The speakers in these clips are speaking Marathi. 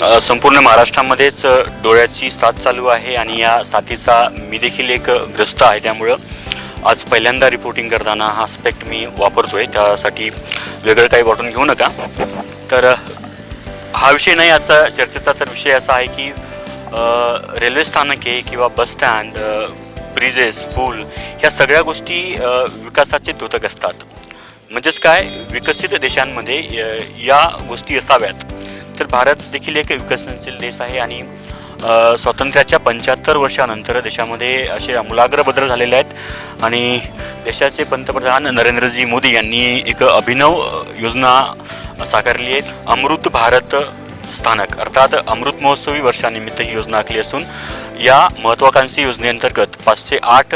संपूर्ण महाराष्ट्रामध्येच डोळ्याची साथ चालू आहे आणि या साथीचा मी देखील एक ग्रस्त आहे. त्यामुळं आज पहिल्यांदा रिपोर्टिंग करताना हा स्पेक्ट मी वापरतोय. त्यासाठी वेगळं काही वाटून घेऊ नका. तर हा विषय नाही आजचा चर्चेचा तर विषय असा आहे की रेल्वे स्थानके किंवा बस स्टँड ब्रिजेस पूल ह्या सगळ्या गोष्टी विकासाचे द्योतक असतात. म्हणजेच काय? विकसित देशांमध्ये या गोष्टी असाव्यात. तर भारत देखील एक विकसनशील देश आहे आणि स्वातंत्र्याच्या पंच्याहत्तर वर्षानंतर देशामध्ये असे आमूलाग्र बदल झालेले आहेत. आणि देशाचे पंतप्रधान नरेंद्रजी मोदी यांनी एक अभिनव योजना साकारली आहे. अमृत भारत स्थानक अर्थात अमृत महोत्सवी वर्षानिमित्त ही योजना आखली असून या महत्त्वाकांक्षी योजनेअंतर्गत पाचशे आठ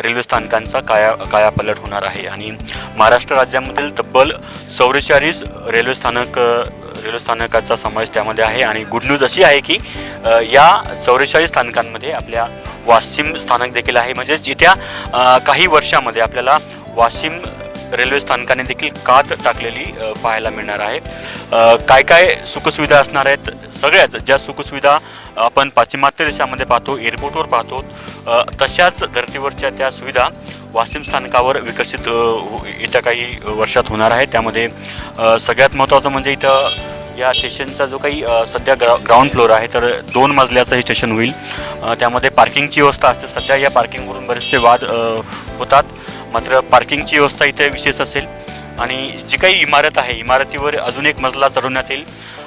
रेल्वे स्थानकांचा काया कायापलट होणार आहे. आणि महाराष्ट्र राज्यामधील तब्बल चौवेचाळीस रेल्वे स्थानक रेल्वे स्थानकाचा समावेश त्यामध्ये आहे आणि गुड न्यूज अशी आहे की या चौवेचाळीस स्थानकांमध्ये आपल्या वाशिम स्थानक देखील आहे. म्हणजेच येत्या काही वर्षामध्ये आपल्याला वाशिम रेल्वे स्थानकाने देखील कात टाकलेली पाहायला मिळणार आहे. काय काय सुखसुविधा असणार आहेत? सगळ्याच ज्या सुखसुविधा आपण पाश्चिमात्य देशामध्ये पाहतो एअरपोर्टवर पाहतो तशाच धर्तीवरच्या त्या सुविधा वाशिम स्थानकावर विकसित येत्या काही वर्षात होणार आहे. त्यामध्ये सगळ्यात महत्त्वाचं म्हणजे इथं या स्टेशनचा जो काही सध्या ग्रा ग्राउंड फ्लोअर आहे तर दोन मजल्याचं हे स्टेशन होईल. त्यामध्ये पार्किंगची व्यवस्था असते. सध्या या पार्किंगवरून बरेचसे वाद होतात. मात्र पार्किंगची व्यवस्था इथे विशेष असेल. आणि जी काही इमारत आहे इमारतीवर अजून एक मजला चढवण्यात येईल.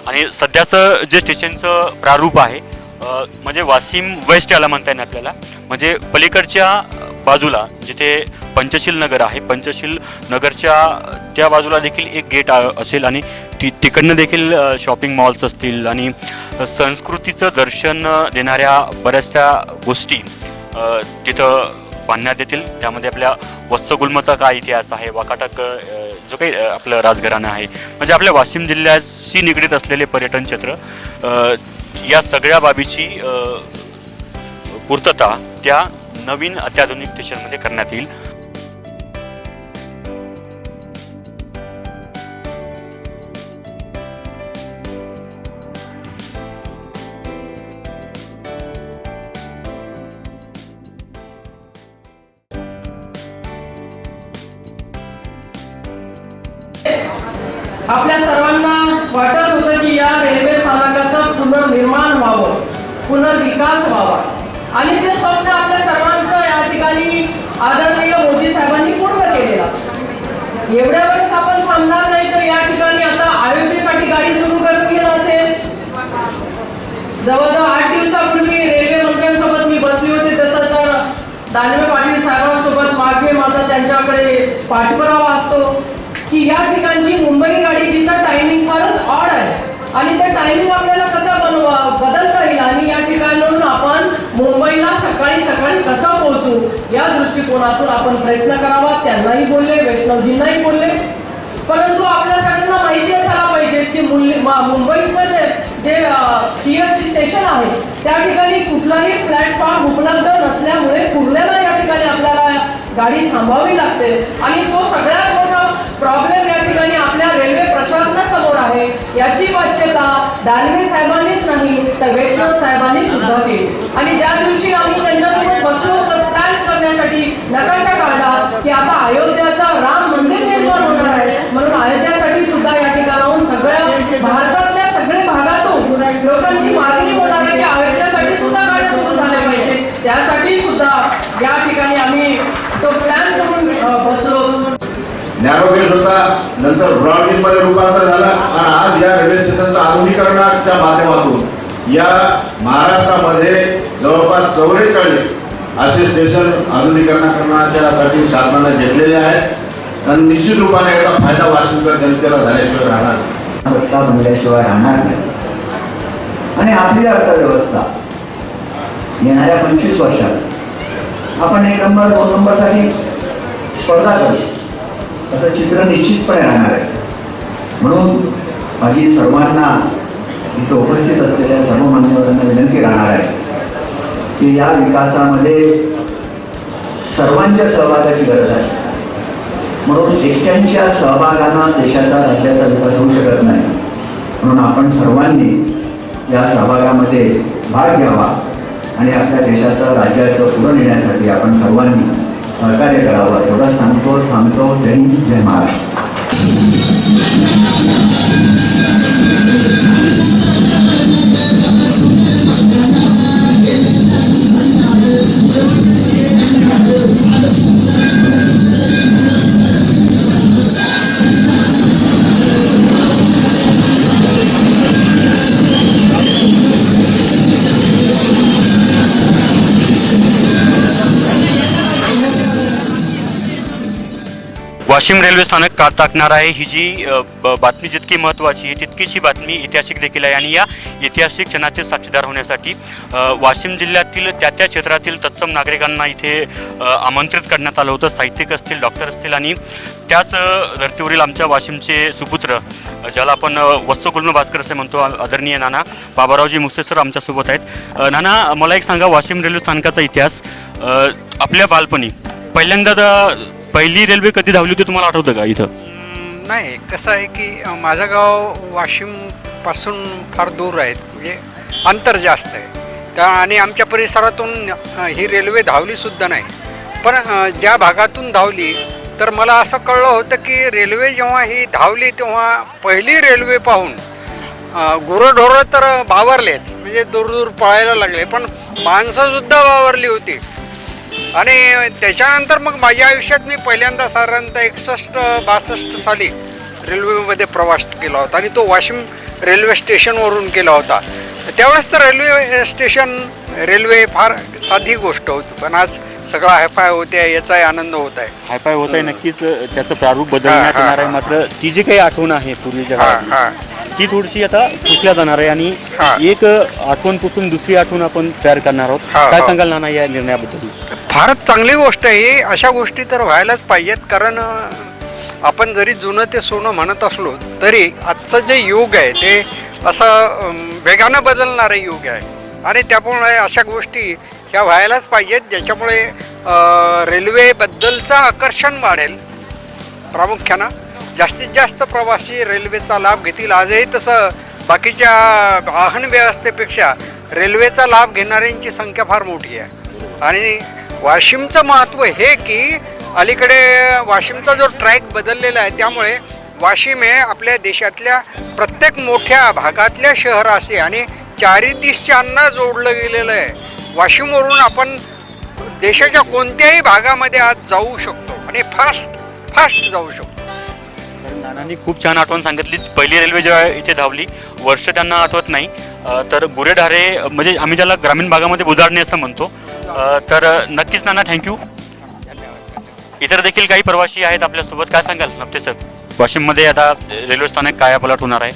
आणि सध्याचं जे स्टेशनचं प्रारूप आहे म्हणजे वाशिम वेस्ट याला म्हणता येईल आपल्याला. म्हणजे पलीकडच्या बाजूला जिथे पंचशील नगर आहे पंचशील नगरच्या त्या बाजूला देखील एक गेट असेल. आणि ती तिकडनं देखील शॉपिंग मॉल्स असतील आणि संस्कृतीचं दर्शन देणाऱ्या बऱ्याचशा गोष्टी तिथं बांधण्यात येतील. त्यामध्ये आपल्या वत्सगुल्मचा काय इतिहास आहे वाकाटक जो काही आपलं राजघराणं आहे म्हणजे आपल्या वाशिम जिल्ह्याशी निगडीत असलेले पर्यटन क्षेत्र या सगळ्या बाबीची पूर्तता त्या नवीन अत्याधुनिक स्टेशनमध्ये करण्यात येईल. आपल्या सर्वांना वाटत होतं की या रेल्वे स्थानकाचं पुनर्निर्माण व्हावं पुनर्विकास व्हावा. आणि ते स्वप्न आपल्या सर्वांचं या ठिकाणी आदरणीय मोदी साहेबांनी पूर्ण केलेला. एवढ्यावरच आपण थांबणार नाही तर या ठिकाणी आता अयोध्येसाठी गाडी सुरू करून घेणं असेल जवळजवळ आठ दिवसापूर्वी रेल्वे मंत्र्यांसोबत मी बसली होती तसं तर दानवे पाटील साहेबांसोबत मागे माझा त्यांच्याकडे पाठपुरावा असतो. की या ठिकाणची मुंबई गाडी तिचा टायमिंग फारच ऑड आहे. आणि ते टायमिंग आपल्याला कसा बनवा बदलता येईल? आणि या ठिकाणून आपण मुंबईला सकाळी सकाळी कसा पोहोचू? या दृष्टिकोनातून आपण प्रयत्न करावा. त्यांनाही बोलले वैष्णवजींनाही बोलले. परंतु आपल्या सगळ्यांना माहिती असायला पाहिजे की मुल- मुंबईचं जे जे सी एस टी स्टेशन आहे त्या ठिकाणी कुठलाही प्लॅटफॉर्म उपलब्ध नसल्यामुळे कुर्ल्याला या ठिकाणी आपल्याला गाडी थांबावी लागते. आणि तो सगळ्यात प्रॉब्लेम या ठिकाणी आपल्या रेल्वे प्रशासनासमोर आहे. याची वाच्यता दानवे साहेबांनीच नाही तर वैष्णव साहेबांनी सुद्धा केली. आणि ज्या दिवशी आम्ही त्यांच्यासोबत बसलो होतो प्लॅन करण्यासाठी नकाशा काढला की आता अयोध्याचा राम मंदिर निर्माण होणार आहे म्हणून अयोध्यासाठी सुद्धा या ठिकाणाहून सगळ्या भारतातल्या सगळ्या भागातून लोकांची मागणी होणार आहे की अयोध्यासाठी सुद्धा गाड्या सुरू झाल्या पाहिजे त्यासाठी सुद्धा या ठिकाणी आम्ही तो प्लॅन करून अ, बसलो नॅरो गेज होता नंतर ब्रॉडमध्ये रूपांतर झाला आणि आज या रेल्वे स्टेशनचं आधुनिकरणाच्या माध्यमातून. या महाराष्ट्रामध्ये जवळपास चौवेचाळीस असे स्टेशन आधुनिकरणासाठी शासनाने घेतलेले आहेत. आणि निश्चित रूपाने याचा फायदा वाशिमकर जनतेला झाल्याशिवाय राहणार सत्ता बनल्याशिवाय राहणार नाही. आणि आपली अर्थव्यवस्था येणाऱ्या पंचवीस वर्षात आपण एक नंबर दोन नंबरसाठी स्पर्धा करू. असं चित्र निश्चितपणे राहणार आहे. म्हणून माझी सर्वांना इथं उपस्थित असलेल्या सर्व मान्यवरांना विनंती राहणार आहे की या विकासामध्ये सर्वांच्या सहभागाची गरज आहे. म्हणून एकट्यांच्या सहभागानं देशाचा राज्याचा विकास होऊ शकत नाही. म्हणून आपण सर्वांनी या सहभागामध्ये भाग घ्यावा आणि आपल्या देशाचं राज्याचं पुढं नेण्यासाठी आपण सर्वांनी सहकार्य करावं एवढं सांगतो थांबतो जय हिंद जय महाराष्ट्र वाशिम रेल्वे स्थानक का टाकणार आहे. ही जी ब- बातमी जितकी महत्त्वाची आहे तितकीच ही बातमी ऐतिहासिक देखील आहे. आणि या ऐतिहासिक क्षणाचे साक्षीदार होण्यासाठी वाशिम जिल्ह्यातील त्या त्या क्षेत्रातील तत्सम नागरिकांना इथे आमंत्रित करण्यात आलं होतं. साहित्यिक असतील डॉक्टर असतील आणि त्याच धर्तीवरील आमच्या वाशिमचे सुपुत्र ज्याला आपण अ, भास्कर असे म्हणतो आदरणीय नाना बाबारावजी मुसे सर आमच्यासोबत आहेत. नाना मला एक सांगा वाशिम रेल्वे स्थानकाचा इतिहास आपल्या बालपणी पहिल्यांदा पहिली रेल्वे कधी धावली होती तुम्हाला आठवतं का इथं? नाही कसं आहे की माझं गाव वाशिमपासून फार दूर आहे म्हणजे अंतर जास्त आहे. त्या आणि आमच्या परिसरातून ही रेल्वे धावलीसुद्धा नाही. पण ज्या भागातून धावली तर मला असं कळलं होतं की रेल्वे जेव्हा ही धावली तेव्हा पहिली रेल्वे पाहून गुरंढोरं तर बावरलेच म्हणजे दूर दूर पळायला लागले. पण माणसंसुद्धा वावरली होती. आणि त्याच्यानंतर मग माझ्या आयुष्यात मी पहिल्यांदा साधारणतः एकसष्ट बासष्ट साली रेल्वेमध्ये प्रवास केला होता आणि तो वाशिम रेल्वे स्टेशनवरून केला होता त्यावेळेस तर रेल्वे स्टेशन रेल्वे फार साधी गोष्ट होती पण आज सगळा हायफाय होते याचाही आनंद होत आहे हायफाय होत आहे नक्कीच त्याचं प्रारूप बदलण्यात येणार आहे. मात्र ती जी काही आठवण आहे पूर्वीच्या ती थोडीशी आता पुसल्या जाणार आहे आणि. एक आठवण पुसून दुसरी आठवण आपण तयार करणार आहोत काय. सांगाल नाना या निर्णयाबद्दल फारच चांगली गोष्ट आहे. अशा गोष्टी तर व्हायलाच पाहिजेत. कारण आपण जरी जुनं ते सोनं म्हणत असलो तरी आजचं जे युग आहे ते असं वेगानं बदलणारं युग आहे. आणि त्यामुळे अशा गोष्टी ह्या व्हायलाच पाहिजेत ज्याच्यामुळे रेल्वेबद्दलचं आकर्षण वाढेल. प्रामुख्यानं जास्तीत जास्त प्रवासी रेल्वेचा लाभ घेतील. आजही तसं बाकीच्या वाहन व्यवस्थेपेक्षा रेल्वेचा लाभ घेणाऱ्यांची संख्या फार मोठी आहे. आणि वाशिमचं महत्त्व हे की अलीकडे वाशिमचा जो ट्रॅक बदललेला आहे त्यामुळे वाशिम हे आपल्या देशातल्या प्रत्येक मोठ्या भागातल्या शहराशी आणि चारी दिशांना जोडलं गेलेलं आहे. वाशिमवरून आपण देशाच्या कोणत्याही भागामध्ये आज जाऊ शकतो आणि फास्ट फास्ट जाऊ शकतो. तर नानांनी खूप छान आठवण सांगितली. पहिली रेल्वे जेव्हा इथे धावली वर्ष त्यांना आठवत नाही. तर गुरेढारे म्हणजे आम्ही ज्याला ग्रामीण भागामध्ये बुधारणे असं म्हणतो अ, तर नक्कीच नाना थँक्यू इतर देखील काही प्रवासी आहेत आपल्यासोबत. काय सांगाल नक्ते सर? वाशिममध्ये आता रेल्वे स्थानक कायापालट होणार आहे.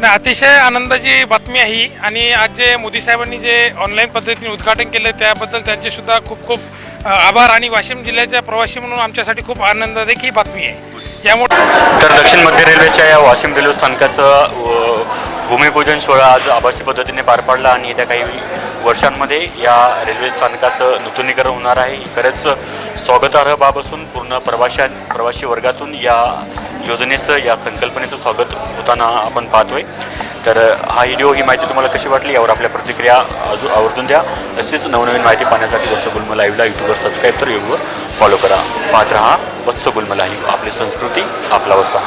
नाही अतिशय आनंदाची बातमी आहे ही. आणि आज जे मोदी साहेबांनी जे ऑनलाईन पद्धतीने उद्घाटन केलं त्याबद्दल त्यांचे सुद्धा खूप खूप अ, आभार. आणि वाशिम जिल्ह्याच्या प्रवासी म्हणून आमच्यासाठी खूप आनंददायक ही बातमी आहे. यामुळे तर दक्षिण मध्य रेल्वेच्या या वाशिम रेल्वे स्थानकाचं अ, भूमिपूजन सोहळा आज आभासी पद्धतीने पार पडला आणि येत्या काही वर्षांमध्ये या रेल्वे स्थानकाचं नूतनीकरण होणार आहे. ही खरंच स्वागतार्ह बाब असून पूर्ण प्रवाशा प्रवासी वर्गातून या योजनेचं या संकल्पनेचं स्वागत होताना आपण पाहतोय. तर हा व्हिडिओ ही माहिती तुम्हाला कशी वाटली यावर आपल्या प्रतिक्रिया अजून आवर्जून द्या. अशीच नवनवीन माहिती पाहण्यासाठी वत्स गुलम लाईव्हला यूट्यूबवर सबस्क्राईब तर यूट्यूबवर फॉलो करा. पाहत हा वत्स गुल्म लाईव्ह आपली संस्कृती आपला वसा.